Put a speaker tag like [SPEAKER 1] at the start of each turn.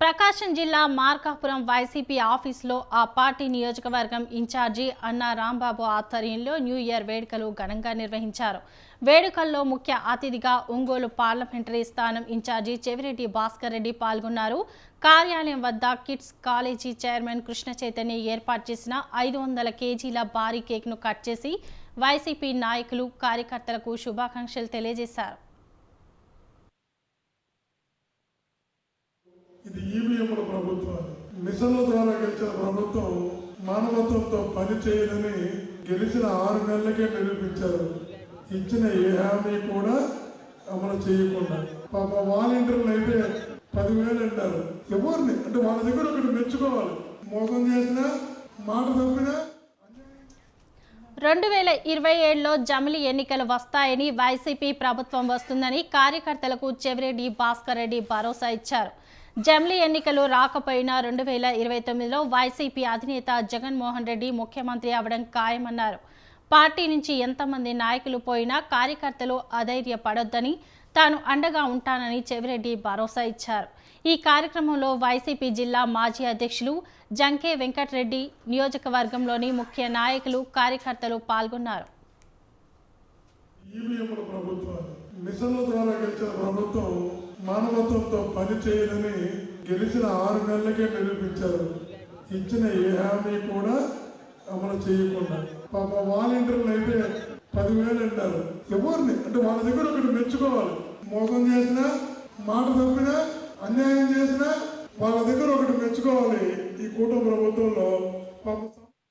[SPEAKER 1] ప్రకాశం జిల్లా మార్కాపురం వైసీపీ ఆఫీసులో ఆ పార్టీ నియోజకవర్గం ఇన్ఛార్జి అన్నా రాంబాబు ఆధ్వర్యంలో న్యూ ఇయర్ వేడుకలు ఘనంగా నిర్వహించారు. వేడుకల్లో ముఖ్య అతిథిగా ఒంగోలు పార్లమెంటరీ స్థానం ఇన్ఛార్జి చెవిరెడ్డి భాస్కర్ రెడ్డి పాల్గొన్నారు. కార్యాలయం వద్ద kids college chairman Krishna Chaitanya ఏర్పాటు చేసిన ఐదు వందల కేజీల భారీ కేక్ను కట్ చేసి వైసీపీ నాయకులు కార్యకర్తలకు శుభాకాంక్షలు తెలియజేశారు.
[SPEAKER 2] మిషన్ల ద్వారా గెలిచిన ప్రభుత్వం మానవత్వంతో పని చేయదని గెలిచిన ఆరు నెలలకే నిరూపించారు. ఇచ్చిన ఏ హామీ కూడా అమలు చేయకుండా. పాప వాలంటీర్లు అయితే పదివేలు అంటారు. ఎవరిని? అంటే వాళ్ళ దగ్గర ఒకటి మెచ్చుకోవాలి. మోసం చేసిన మాట తప్పినా
[SPEAKER 1] రెండు వేల ఇరవై ఏడులో జమిలి ఎన్నికలు వస్తాయని వైసీపీ ప్రభుత్వం వస్తుందని కార్యకర్తలకు చెవిరెడ్డి భాస్కర్ రెడ్డి భరోసా ఇచ్చారు. జమ్లీ ఎన్నికలు రాకపోయినా రెండు వేల ఇరవై తొమ్మిదిలో వైసీపీ అధినేత జగన్మోహన్ రెడ్డి ముఖ్యమంత్రి అవడం ఖాయమన్నారు. పార్టీ నుంచి ఎంతమంది నాయకులు పోయినా కార్యకర్తలు అధైర్యపడొద్దని తాను అండగా ఉంటానని చెవిరెడ్డి భరోసా ఇచ్చారు. ఈ కార్యక్రమంలో వైసీపీ జిల్లా మాజీ అధ్యక్షులు జంకే వెంకటరెడ్డి నియోజకవర్గంలోని ముఖ్య నాయకులు కార్యకర్తలు పాల్గొన్నారు.
[SPEAKER 2] ఈవీఎంల ప్రభుత్వం మానవత్వంతో పని చేయదని గెలిచిన ఆరు నెలలకే నిరూపించారు. ఇచ్చిన ఏ హామీ కూడా అమలు చేయకుండా. పాప వాలంటీర్లు అయితే పదివేలు అంటారు. ఎవరిని? అంటే వాళ్ళ దగ్గర ఒకటి మెచ్చుకోవాలి. మోసం చేసినా మాట తప్పినా అన్యాయం చేసినా వాళ్ళ దగ్గర ఒకటి మెచ్చుకోవాలి ఈ కూటమి ప్రభుత్వంలో. పాప